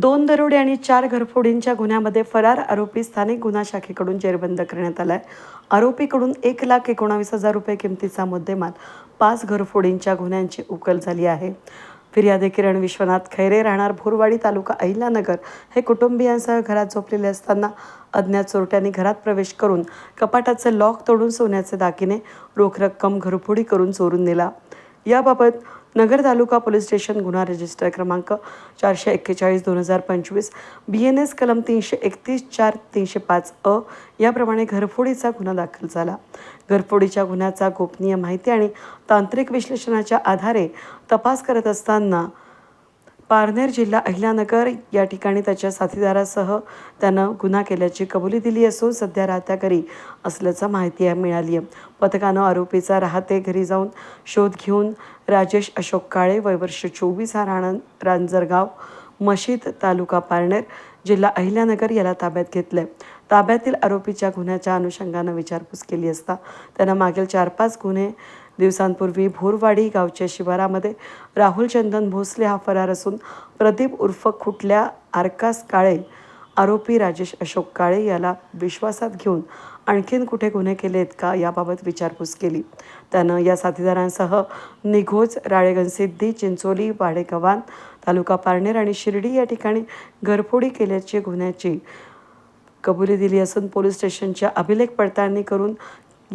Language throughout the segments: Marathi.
दोन दरोडे आणि चार घरफोडींच्या गुन्ह्यामध्ये फरार आरोपी स्थानिक गुन्हा शाखेकडून जेरबंद करण्यात आला आहे आरोपीकडून एक लाख एकोणावीस हजार रुपये किमतीचा मुद्देमाल पाच घरफोडींच्या गुन्ह्यांची उकल झाली आहे. फिर्यादी किरण विश्वनाथ खैरे राहणार भोरवाडी तालुका अहिल्यानगर हे कुटुंबियांसह घरात झोपलेले असताना अज्ञात चोरट्यांनी घरात प्रवेश करून कपाटाचे लॉक तोडून सोन्याचे दागिने रोख रक्कम घरफोडी करून चोरून नेला. याबाबत नगर तालुका पोलीस स्टेशन गुन्हा रजिस्टर क्रमांक चारशे एक्केचाळीस दोन हजार पंचवीस बी एन एस कलम तीनशे एकतीस चार तीनशे पाच अ याप्रमाणे घरफोडीचा गुन्हा दाखल झाला. घरफोडीच्या गुन्ह्याचा गोपनीय माहिती आणि तांत्रिक विश्लेषणाच्या आधारे तपास करत असताना पारनेर जिल्हा अहिल्यानगर या ठिकाणी त्याच्या साथीदारासह त्यानं गुन्हा केल्याची कबुली दिली असून सध्या राहत्या घरी असल्याचं माहिती मिळाली आहे. पथकानं आरोपीचा राहते घरी जाऊन शोध घेऊन राजेश अशोक काळे वय वर्ष चोवीस हा राण रांजरगाव मशीद तालुका पारनेर जिल्हा अहिल्यानगर याला ताब्यात घेतलंय. ताब्यातील आरोपीच्या गुन्ह्याच्या अनुषंगानं विचारपूस केली असता त्यानं मागील चार पाच गुन्हे दिवसांपूर्वी भोरवाडी गावच्या शिवारामध्ये राहुल चंदन भोसले हा फरार असून प्रदीप उर्फ खुटल्या आरकास काळे आरोपी राजेश अशोक काळे याला विश्वासात घेऊन आणखीन कुठे गुन्हे केलेत का याबाबत विचारपूस केली. त्यानं या साथीदारांसह निघोज राळेगणसिद्धी चिंचोली वाडेगव्हाण तालुका पारनेर आणि शिर्डी या ठिकाणी घरफोडी केल्याची गुन्ह्याची कबुली दिली असून पोलीस स्टेशनच्या अभिलेख पडताळणी करून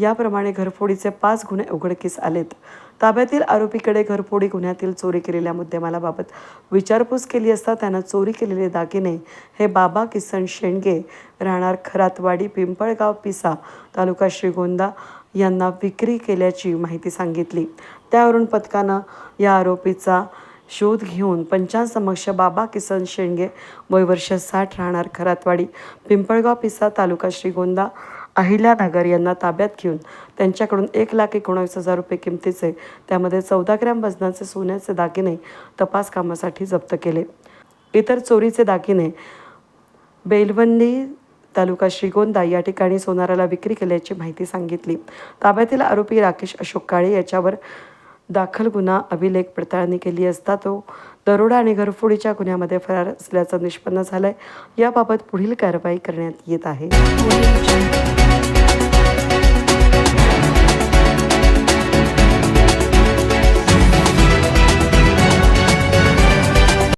याप्रमाणे घरफोडीचे पाच गुन्हे उघडकीस आलेत. ताब्यातील आरोपीकडे घरफोडी गुन्ह्यातील चोरी केलेल्या मुद्देमालाबाबत विचारपूस केली असता त्यानं चोरी केलेले दागिने हे बाबा किसन शेंडगे राहणार खरातवाडी पिंपळगाव पिसा तालुका श्रीगोंदा यांना विक्री केल्याची माहिती सांगितली. त्यावरून पथकानं या आरोपीचा शोध घेऊन पंचांसमक्ष बाबा किसन शेंडगे वय वर्ष साठ राहणार खरातवाडी पिंपळगाव पिसा तालुका श्रीगोंदा अहिल्यानगर यांना ताब्यात घेऊन त्यांच्याकडून एक लाख एकोणावीस हजार रुपये किमतीचे त्यामध्ये चौदा ग्रॅम वजनाचे सोन्याचे दागिने तपास कामासाठी जप्त केले. इतर चोरीचे दागिने बेलवंडी तालुका श्रीगोंदा या ठिकाणी सोनाराला विक्री केल्याची माहिती सांगितली. ताब्यातील आरोपी राकेश अशोक काळे याच्यावर दाखल गुन्हा अभिलेख पडताळणी केली असता तो दरोडा आणि घरफोडीच्या गुन्ह्यामध्ये फरार असल्याचं निष्पन्न झालंय. याबाबत पुढील कारवाई करण्यात येत आहे.